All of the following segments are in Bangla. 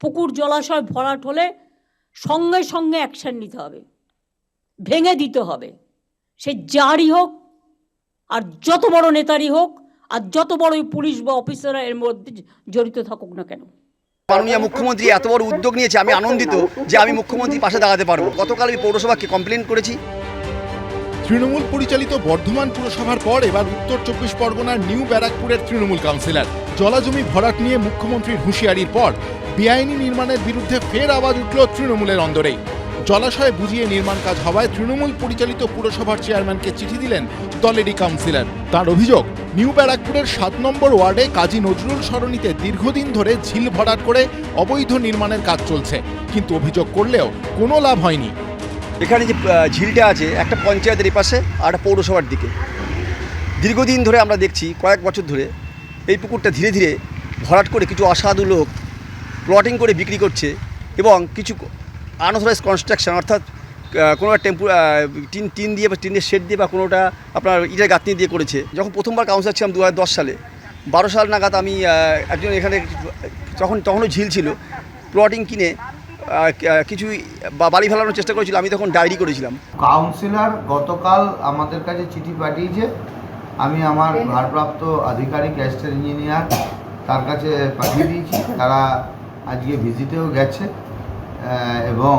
পুকুর জলাশয় ভরাট হলে সঙ্গে সঙ্গে অ্যাকশন নিতে হবে। ভেঙে দিতে হবে। সে যারই হোক আর যত বড় নেতারই হোক আর যত বড়ই পুলিশ বা অফিসাররা এর মধ্যে জড়িত থাকুক না কেন। মাননীয় মুখ্যমন্ত্রী এত বড় উদ্যোগ নিয়েছে, আমি আনন্দিত যে আমি মুখ্যমন্ত্রীর পাশে দাঁড়াতে পারব। গতকাল আমি পৌরসভাকে কমপ্লেন করেছি? তৃণমূল পরিচালিত বর্ধমান পুরসভার পর এবার উত্তর চব্বিশ পরগনার নিউ ব্যারাকপুরের তৃণমূল কাউন্সিলর। জলাজমি ভরাট নিয়ে মুখ্যমন্ত্রীর হুঁশিয়ারির পর বেআইনি নির্মাণের বিরুদ্ধে ফের আওয়াজ উঠল তৃণমূলের অন্দরেই। জলাশয় বুঝিয়ে নির্মাণ কাজ হওয়ায় তৃণমূল পরিচালিত পুরসভার চেয়ারম্যানকে চিঠি দিলেন দলেরই কাউন্সিলর। তার অভিযোগ, নিউ ব্যারাকপুরের সাত নম্বর ওয়ার্ডে কাজী নজরুল সরণিতে দীর্ঘদিন ধরে ঝিল ভরাট করে অবৈধ নির্মাণের কাজ চলছে। কিন্তু অভিযোগ করলেও কোনো লাভ হয়নি। এখানে যে ঝিলটা আছে একটা পঞ্চায়েতের পাশে আর একটা পৌরসভার দিকে। দীর্ঘদিন ধরে আমরা দেখছি কয়েক বছর ধরে এই পুকুরটা ধীরে ধীরে ভরাট করে কিছু অসাধু লোক প্লটিং করে বিক্রি করছে এবং কিছু আনঅথরাইজ কনস্ট্রাকশন অর্থাৎ আহ, কোনো টেম্পু টিন টিন দিয়ে বা টিনের শেড দিয়ে বা কোনোটা আপনার ইটের গাঁথনি দিয়ে করেছে। যখন প্রথমবার কাউন্সিলর ছিলাম দু সালে বারো সাল নাগাদ আমি একজন এখানে তখন তখনও ঝিল ছিল প্লটিং কিনে কিছু বা বাড়ি ফেলানোর চেষ্টা করেছিল আমি তখন ডায়েরি করেছিলাম। কাউন্সিলর গতকাল আমাদের কাছে চিঠি পাঠিয়েছে। আমি আমার ভারপ্রাপ্ত আধিকারিক অ্যাসিস্ট্যান্ট ইঞ্জিনিয়ার তার কাছে পাঠিয়ে দিয়েছি। তারা আজকে ভিজিটেও গেছে এবং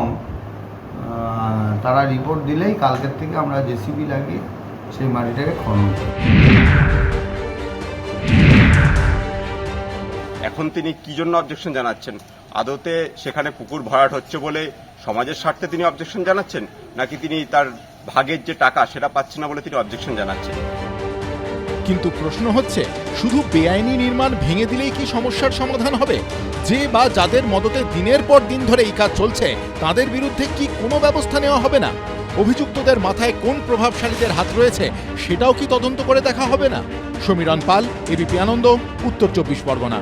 তারা রিপোর্ট দিলেই কালকের থেকে আমরা জেসিবি লাগিয়ে সেই মাটিটাকে খনন এখন তিনি কি জন্য অবজেকশন জানাচ্ছেন? আদতে সেখানে পুকুর ভরাট হচ্ছে বলে সমাজের স্বার্থে তিনি অবজেকশন জানাচ্ছেন? নাকি তিনি তার ভাগের যে টাকা সেটা পাচ্ছে না বলে তিনি অবজেকশন জানাচ্ছেন? কিন্তু প্রশ্ন হচ্ছে, শুধু বেআইনি নির্মাণ ভেঙে দিলেই কি সমস্যার সমাধান হবে? যে বা যাদের মদতে দিনের পর দিন ধরে এই কাজ চলছে, তাদের বিরুদ্ধে কি কোনো ব্যবস্থা নেওয়া হবে না? অভিযুক্তদের মাথায় কোন প্রভাবশালীদের হাত রয়েছে, সেটাও কি তদন্ত করে দেখা হবে না? সমীরণ পাল এবিপি আনন্দ, উত্তর চব্বিশ পরগনা।